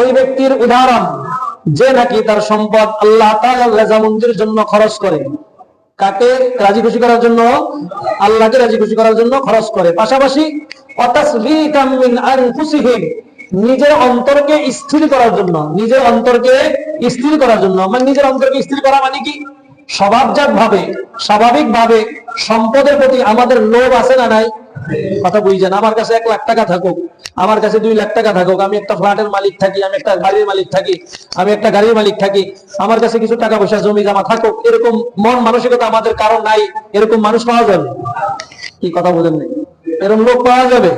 ওই ব্যক্তির উদাহরণ, যে নাকি তার সম্পদ আল্লাহ তাআলার জন্য খরচ করে। কাকে রাজি খুশি করার জন্য? আল্লাহকে রাজি খুশি করার জন্য খরচ করে। পাশাপাশি নিজের অন্তরকে স্থির করার জন্য, নিজের অন্তরকে স্থির করার জন্য। মানে নিজের অন্তরকে স্থির করা মানে কি? স্বভাবজাত ভাবে স্বাভাবিক ভাবে সম্পদের প্রতি আমাদের লোভ আছে না নাই? কথা বুঝছেন আমার কাছে এক লাখ টাকা থাকুক, আমার কাছে দুই লাখ টাকা থাকুক, আমি একটা ফ্ল্যাটের মালিক থাকি, আমি একটা গাড়ির মালিক থাকি, আমি একটা গাড়ির মালিক থাকি, আমার কাছে কিছু টাকা পয়সা, জমি জমা থাকুক, এরকম মন মানসিকতা আমাদের কারণ নাই, এরকম মানুষ পাওয়া যাবে? কি কথা বোঝেন নেই? এরকম লোক পাওয়া যাবে?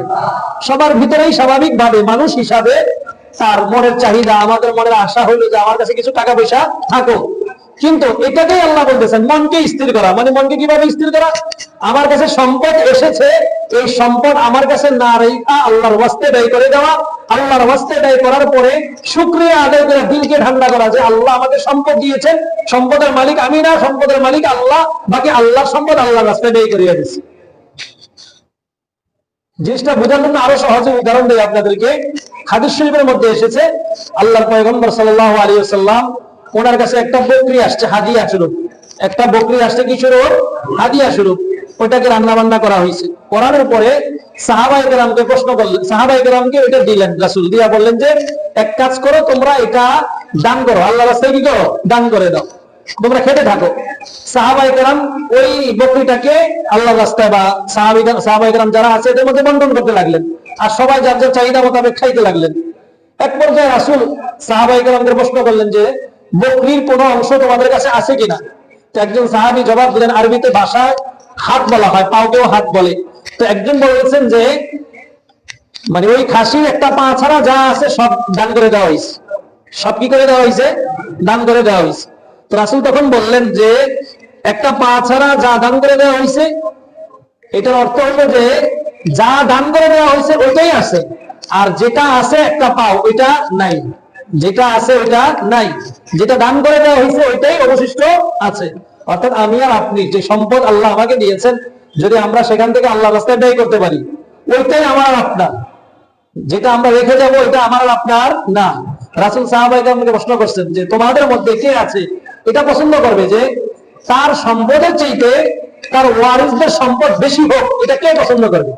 সবার ভিতরেই স্বাভাবিক ভাবে মানুষ হিসাবে তার মনের চাহিদা, আমাদের মনের আশা হইল যে আমার কাছে কিছু টাকা পয়সা থাকুক। কিন্তু এটাকেই আল্লাহ বলতেছেন, মনকে স্থির করা। মানে মনকে কীভাবে স্থির করা? আমার কাছে সম্পদ এসেছে, এই সম্পদ আমার কাছে না রেখা, আল্লাহর ওয়াস্তে ব্যয় করে দেওয়া। আল্লাহর ওয়াস্তে ব্যয় করার পরে শুক্রিয়া আদায় করে দিলকে ঠান্ডা করা যে আল্লাহ আমাকে সম্পদ দিয়েছেন। সম্পদের মালিক আমি না, সম্পদের মালিক আল্লাহ, বাকি আল্লাহর সম্পদ আল্লাহর রাস্তায় ব্যয় করিয়ে দিচ্ছি জিনিসটা বোঝার জন্য আরও সহজে উদাহরণ দেয় আপনাদেরকে। হাদিস শরীফের মধ্যে এসেছে, আল্লাহর পয়গম্বর সাল্লাল্লাহু আলাইহি ওয়াসাল্লাম ওনার কাছে একটা বকরি আসছে, হাদিয়া স্বরূপ একটা বকরি আসছে, কি স্বরূপ হাদিয়া স্বরূপ ওটাকে রান্না বান্না করা হয়েছে। করানোর পরে সাহাবাই কেরামকে প্রশ্ন করলেন সাহাবাই ওইটা দিলেন রাসুল, দিয়া বললেন যে, এক কাজ করো, তোমরা এটা দান করো আল্লাহ রাস্তায় কি করো? দান করে দাও। তোমরা খেতে থাকো। সাহাবাই কেরাম ওই বকরিটাকে আল্লাহ রাস্তায় বা সাহাবি সাহাবাই কেরাম যারা আছে, এদের মধ্যে বন্টন করতে লাগলেন। আর সবাই যার যার চাহিদা মোতাবেক খাইতে লাগলেন। এক পর্যায়ে রাসুল সাহাবাই কেরামকে প্রশ্ন করলেন যে বকরির কোন অংশ তোমাদের কাছে আছে কিনা? তো একজন সাহাবি জবাব দিলেন, আরবিতে ভাষায় হাত বলা হয় পাওকেও হাত বলে। তো একজন বলেছেন যে মানে ওই খাসির একটা পা ছাড়া যা আছে সব দান করে দেওয়া হয়েছে সব কি করে দেওয়া হয়েছে দান করে দেওয়া হয়েছে তো রাসুল তখন বললেন যে, একটা পা ছাড়া যা দান করে দেওয়া হয়েছে এটার অর্থ হলো যে, যা দান করে দেওয়া হয়েছে ওইটাই আছে। আর যেটা আছে একটা পাও, ওইটা নাই। যেটা আছে ওইটা নাই। যেটা দান করে দেওয়া হয়েছে ওইটাই অবশিষ্ট আছে। অর্থাৎ আমি আর আপনি যে সম্পদ আল্লাহ আমাকে দিয়েছেন, যদি আমরা সেখান থেকে আল্লাহ রাস্তায় ব্যয় করতে পারি, ওইটাই আমার আপনার। যেটা আমরা রেখে যাব এটা আমার আপনার না। রাসুল সাহাবাইকে আমাকে প্রশ্ন করছেন যে, তোমাদের মধ্যে কে আছে? এটা পছন্দ করবে যে, তার সম্পদের চাইতে তার ওয়ারিসদের সম্পদ বেশি হোক, এটা কে পছন্দ করবে?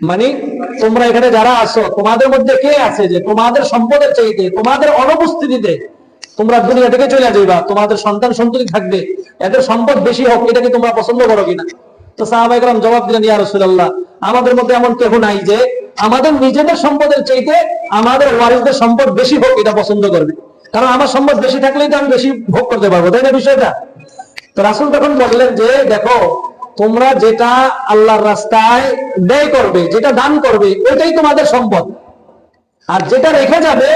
মানে তোমরা এখানে যারা আছো, তোমাদের মধ্যে কে আছে যে তোমাদের সম্পদের চাইতে, তোমাদের অনুপস্থিতিতে তোমরা দুনিয়া থেকে চলে যাইবা, তোমাদের সন্তান সন্ততি থাকবে, এদের সম্পদ বেশি হোক, এটা কি তোমরা পছন্দ করো কিনা? তো সাহাবাইকরাম জবাব দিলেন, ইয়া রাসূলুল্লাহ, আমাদের মধ্যে এমন কেহ নাই যে আমাদের নিজেদের সম্পদের চাইতে আমাদের ওয়ারিসদের সম্পদ বেশি হোক, এটা পছন্দ করবে। কারণ আমার সম্পদ বেশি থাকলেই তো আমি বেশি ভোগ করতে পারব, তাই না বিষয়টা? তো রাসুল তখন বললেন যে, দেখো তোমরা যেটা আল্লাহর রাস্তায় ব্যয় করবে যেটা দান করবে ওইটাই তোমাদের সম্পদ আর যেটা রেখে যাবে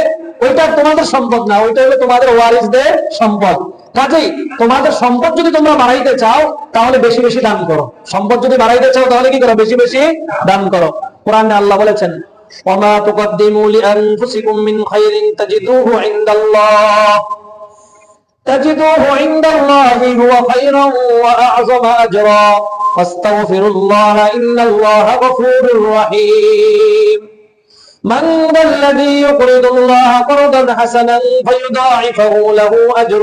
ওইটা তোমাদের সম্পদ না ওইটা হলো তোমাদের ওয়ারিসদের সম্পদ কাজেই তোমাদের সম্পদ যদি তোমরা বাড়াইতে চাও তাহলে বেশি বেশি দান করো সম্পদ যদি বাড়াইতে চাও তাহলে কি করো বেশি বেশি দান করো কোরআনে আল্লাহ বলেছেন وما تقدموا لأنفسكم من خير تجدوه عند الله تجدوه عند الله هو خيرا وأعظم أجرا واستغفروا الله إن الله غفور رحيم من ذا الذي يقرض الله قرضا حسنا فيضاعفه له أجر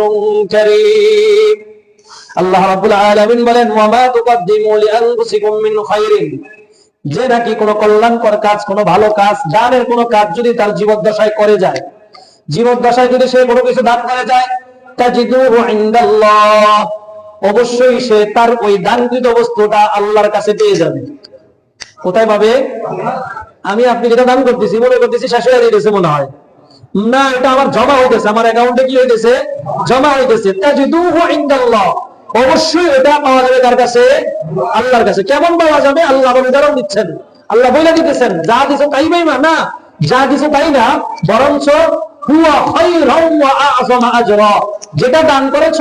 كريم আল্লাহ রাব্বুল আলামিন বলেন ওয়ামা তুকদ্দিমু লিআনফুসিকুম মিন খাইরিন যে নাকি কোনো কল্যাণকর কাজ কোনো ভালো কাজ দানের কোনো কাজ যদি তার জীবদ্দশায় করে যায় জীবদ্দশায় যদি সে কোনো কিছু দান করে যায় তাজিদুহু ইনদাল্লাহ অবশ্যই সে তার ওই দানকৃত বস্তুটা আল্লাহর কাছে পেয়ে যাবে। কোথায় পাবে? আমি আপনি যেটা দান করতেছি, মনে করতেছি মনে হয়। না, এটা আমার জমা হইতেছে, আমার অ্যাকাউন্টে কি হইতেছে? জমা হইতেছে। অবশ্যই এটা পাওয়া যাবে কার কাছে? আল্লাহর কাছে। কেমন পাওয়া যাবে? আল্লাহ উদাহরণ দিচ্ছেন। আল্লাহ বলে দিতেছেন, যা দিছো তাই না, যা দিছো তাই না, বরঞ্চ যেটা দান করেছ,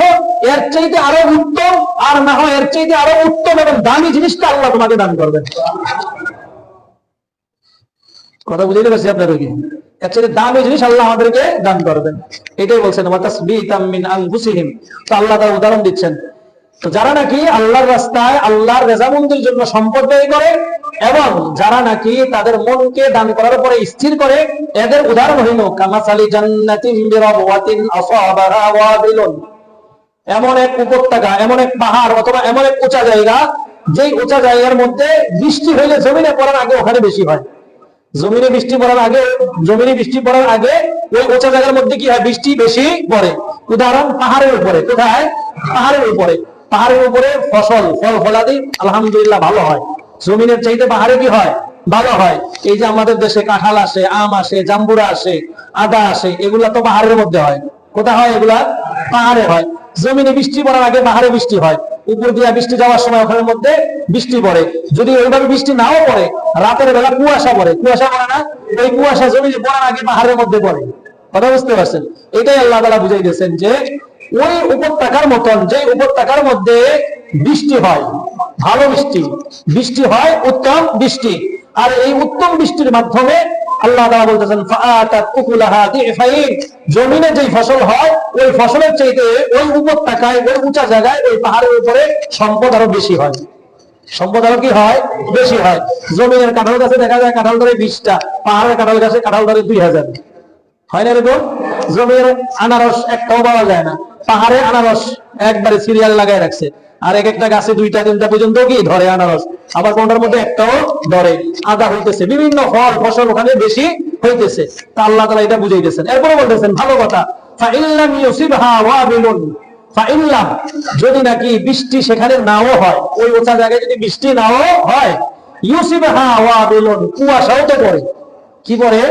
এর চাইতে আরও উত্তম, আর না হয় এর চাইতে আরও উত্তম এবং দামি জিনিসটা আল্লাহ তোমাকে দান করবেন। কথা বুঝতে পারছি আপনার কি দামি আল্লাহ আমাদেরকে এটাই বলছেন আল্লাহ তার উদাহরণ দিচ্ছেন। তো যারা নাকি আল্লাহর রাস্তায় আল্লাহর রেজামন্দির জন্য সম্পদ ব্যয় করে এবং যারা নাকি তাদের মনকে দান করার পরে স্থির করে, এদের উদাহরণ হইল, কামাসালি জান্নাতিন এমন এক উপত্যকা, এমন এক পাহাড় অথবা এমন এক উঁচা জায়গা, যেই উঁচা জায়গার মধ্যে বৃষ্টি হইলে জমিনে পড়ার আগে ওখানে বেশি হয়। জমিনে বৃষ্টি পড়ার আগে, জমিনে বৃষ্টি পড়ার আগে ওই উঁচা জায়গার মধ্যে কি হয়? বৃষ্টি বেশি পড়ে। উদাহরণ, পাহাড়ের উপরে। কোথায়? পাহাড়ের উপরে। পাহাড়ের উপরে ফসল, ফল, ফলাদি, আলহামদুলিল্লাহ ভালো হয়। জমিনের চাইতে পাহাড়ে কি হয়? ভালো হয়। এই যে আমাদের দেশে কাঁঠাল আসে, আম আসে, জাম্বুরা আসে, আদা আসে, এগুলা তো পাহাড়ের মধ্যে হয়। কোথায় হয় এগুলা? পাহাড়ে হয়। জমিনে বৃষ্টি পড়ার আগে পাহাড়ে বৃষ্টি হয়। উপর দিয়ে বৃষ্টি যাওয়ার সময় ওখানের মধ্যে বৃষ্টি পড়ে। যদি ওইভাবে বৃষ্টি নাও পড়ে, রাতের বেলা কুয়াশা পড়ে। কুয়াশা পড়ে না, ওই কুয়াশা জমিনে পড়ার আগে পাহাড়ের মধ্যে পড়ে। কথা বুঝতে পারছেন? এটাই আল্লাহ তালা বুঝাই দিয়েছেন যে ওই উপত্যকার মতন যে উপত্যকার মধ্যে বৃষ্টি হয়, ভালো বৃষ্টি। বৃষ্টি হয়, উত্তম বৃষ্টি। আর এই উত্তম বৃষ্টির মাধ্যমে আল্লাহ বলতেছেন জমিনে যেই ফসল হয়, ওই ফসলের চাইতে ওই উপত্যকায়, ওই উঁচা জায়গায়, ওই পাহাড়ের উপরে সম্পদ আরও বেশি হয়। সম্পদ আরও কি হয়? বেশি হয়। জমিনের কাঁঠাল গাছে দেখা যায়, কাঁঠাল ধরে বিশটা, পাহাড়ের কাঁঠাল গাছে কাঁঠাল ধরে দুই হাজার। হয় না এরকম জমির আনারস একটাও পাওয়া যায় না। পাহাড়ে আনারস একবারে সিরিয়াল লাগাই রাখছে। আর এক একটা গাছে দুইটা, তিনটা পর্যন্ত কি ধরে আনারস? আবার কোনটার মধ্যে একটাও ধরে। আদা হইতেছে। বিভিন্ন ফল, ফসল ওখানে বেশি হইতেছে। তা আল্লাহ তালা এটা বুঝাইতেছেন। এরপরে বলতেছেন, ভালো কথা। যদি নাকি বৃষ্টি সেখানে নাও হয়, ওই উঁচা জায়গায় যদি বৃষ্টি নাও হয়, ইউসিবহা ওয়াবিলুন, কুয়াশাও তো পড়ে। কি পড়ে?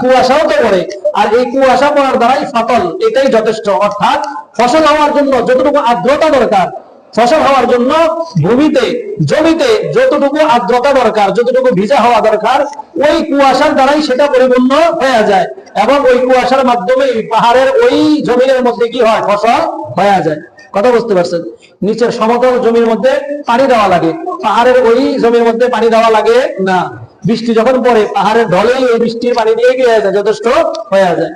কুয়াশাও তো পড়ে। আর এই কুয়াশা পড়ার দ্বারাই ফাটল, এটাই যথেষ্ট। অর্থাৎ ফসল হওয়ার জন্য যতটুকু আর্দ্রতা দরকার, ফসল হওয়ার জন্য ভূমিতে, জমিতে যতটুকু আর্দ্রতা দরকার, যতটুকু ভিজা হওয়া দরকার, ওই কুয়াশার দ্বারাই সেটা পরিপূর্ণ হয়ে যায়। এবং ওই কুয়াশার মাধ্যমে পাহাড়ের ওই জমিনের মধ্যে কি হয়? ফসল হয়ে যায়। কথা বুঝতে পারছেন? নিচের সমতল জমির মধ্যে পানি দেওয়া লাগে। পাহাড়ের ওই জমির মধ্যে পানি দেওয়া লাগে না। বৃষ্টি যখন পড়ে, পাহাড়ের ঢলেই ওই বৃষ্টির পানি কি হয়ে যায়, যথেষ্ট হয়ে যায়।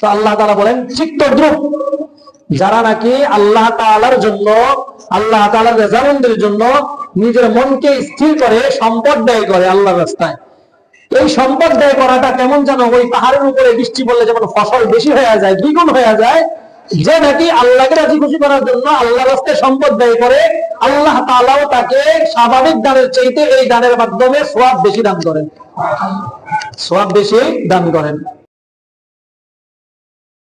তো আল্লাহ তালা বলেন, ঠিক তদ্রুপ। যারা নাকি আল্লাহ তালার জন্য, আল্লাহ তালার রেজামন্দের জন্য নিজের মনকে স্থির করে সম্পদ ব্যয় করে আল্লাহ রাস্তায়। এই সম্পদ ব্যয় করাটা কেমন যেন ওই পাহাড়ের উপরে বৃষ্টি পড়লে যেমন ফসল বেশি হয়ে যায়, দ্বিগুণ হয়ে যায় যে নাকি আল্লাহকে রাজি খুশি করার জন্য আল্লাহ রাস্তায় সম্পদ ব্যয় করে, আল্লাহ তালাও তাকে স্বাভাবিক দানের চাইতে এই দানের মাধ্যমে সোয়াব বেশি দান করেন। সোয়াব বেশি দান করেন।